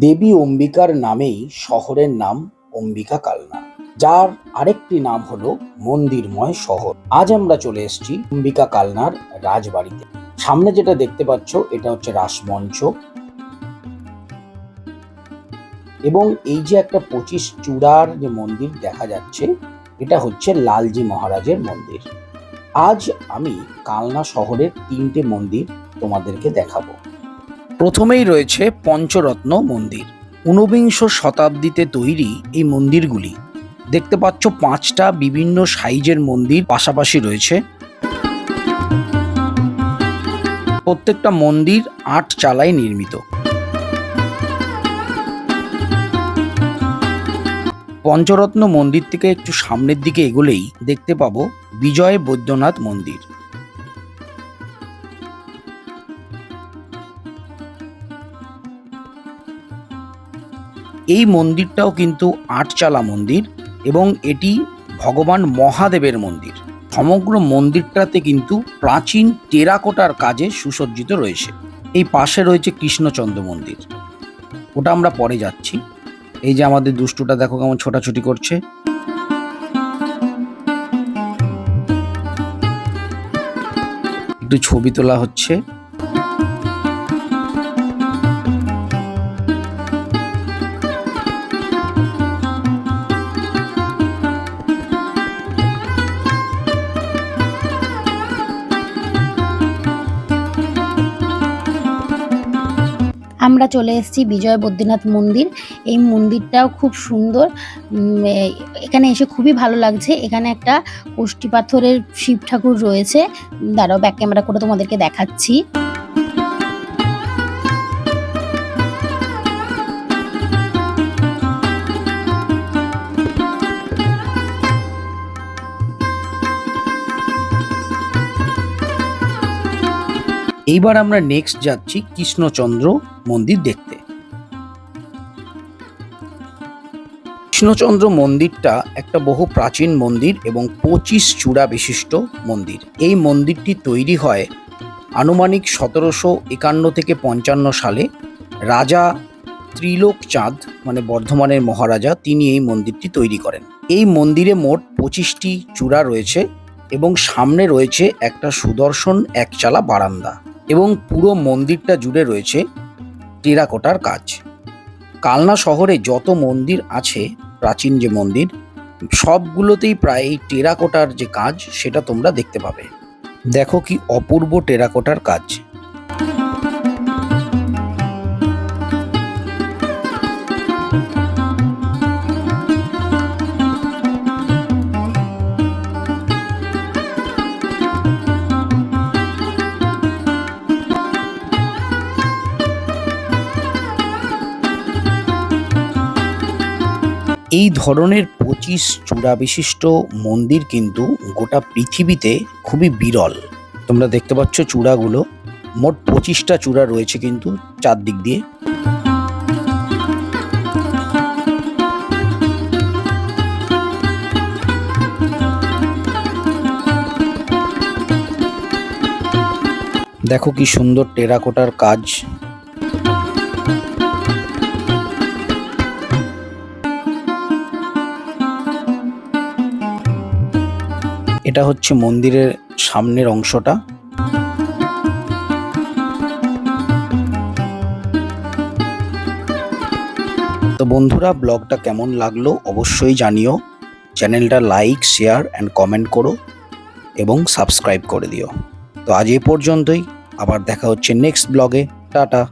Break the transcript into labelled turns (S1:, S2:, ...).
S1: দেবী অম্বিকার নামেই শহরের নাম অম্বিকা কালনা। যার আরেকটি নাম হলো মন্দিরময় শহর। আজ আমরা চলে এসেছি অম্বিকা কালনার রাজবাড়িতে। সামনে যেটা দেখতে পাচ্ছ, এটা হচ্ছে রাসমঞ্চ। এবং এই যে একটা পঁচিশ চূড়ার যে মন্দির দেখা যাচ্ছে, এটা হচ্ছে লালজি মহারাজের মন্দির। আজ আমি কালনা শহরের তিনটে মন্দির তোমাদেরকে দেখাবো। প্রথমেই রয়েছে পঞ্চরত্ন মন্দির। ঊনবিংশ শতাব্দীতে তৈরি এই মন্দিরগুলি। দেখতে পাচ্ছ পাঁচটা বিভিন্ন সাইজের মন্দির পাশাপাশি রয়েছে। প্রত্যেকটা মন্দির আট চালায় নির্মিত। পঞ্চরত্ন মন্দির থেকে একটু সামনের দিকে এগোলেই দেখতে পাবো বিজয় বৈদ্যনাথ মন্দির। এই মন্দিরটাও কিন্তু আটচালা মন্দির এবং এটি ভগবান মহাদেবের মন্দির। সমগ্র মন্দিরটাতে কিন্তু প্রাচীন টেরাকোটার কাজে সুসজ্জিত রয়েছে। এই পাশে রয়েছে কৃষ্ণচন্দ্র মন্দির। ওটা আমরা পরে যাচ্ছি। এই যে আমাদের দুষ্টুটা দেখো কেমন ছোটাছুটি করছে। একটু ছবি তোলা হচ্ছে।
S2: আমরা চলে এসেছি বিজয় বদ্রীনাথ মন্দির। এই মন্দিরটাও খুব সুন্দর। এখানে এসে খুবই ভালো লাগছে। এখানে একটা কোষ্টি পাথরের শিব ঠাকুর রয়েছে। দাঁড়াও ব্যাক ক্যামেরা করে তোমাদেরকে দেখাচ্ছি।
S1: এইবার আমরা নেক্সট যাচ্ছি কৃষ্ণচন্দ্র মন্দির দেখতে। কৃষ্ণচন্দ্র মন্দিরটা একটা বহু প্রাচীন মন্দির এবং পঁচিশ চূড়া বিশিষ্ট মন্দির। এই মন্দিরটি তৈরি হয় আনুমানিক সতেরোশো একান্ন থেকে পঞ্চান্ন সালে। রাজা ত্রিলোক চাঁদ মানে বর্ধমানের মহারাজা, তিনি এই মন্দিরটি তৈরি করেন। এই মন্দিরে মোট পঁচিশটি চূড়া রয়েছে এবং সামনে রয়েছে একটা সুদর্শন একচালা বারান্দা। এবং পুরো মন্দিরটা জুড়ে রয়েছে টেরাকোটার কাজ। কালনা শহরে যত মন্দির আছে, প্রাচীন যে মন্দির, সবগুলোতেই প্রায় এই টেরাকোটার যে কাজ, সেটা তোমরা দেখতে পাবে। দেখো কি অপূর্ব টেরাকোটার কাজ। এই ধরনের পঁচিশ চূড়া বিশিষ্ট মন্দির কিন্তু গোটা পৃথিবীতে খুবই বিরল। তোমরা দেখতে পাচ্ছ চূড়াগুলো। মোট পঁচিশটা চূড়া রয়েছে কিন্তু চারদিক দিয়ে। দেখো কি সুন্দর টেরাকোটার কাজ। এটা হচ্ছে মন্দিরের সামনের অংশটা। তো বন্ধুরা, ব্লগটা কেমন লাগল অবশ্যই জানিও। চ্যানেলটা লাইক, শেয়ার অ্যান্ড কমেন্ট করো এবং সাবস্ক্রাইব করে দিও। তো আজ এ পর্যন্তই, আবার দেখা হচ্ছে নেক্সট ব্লগে। টাটা।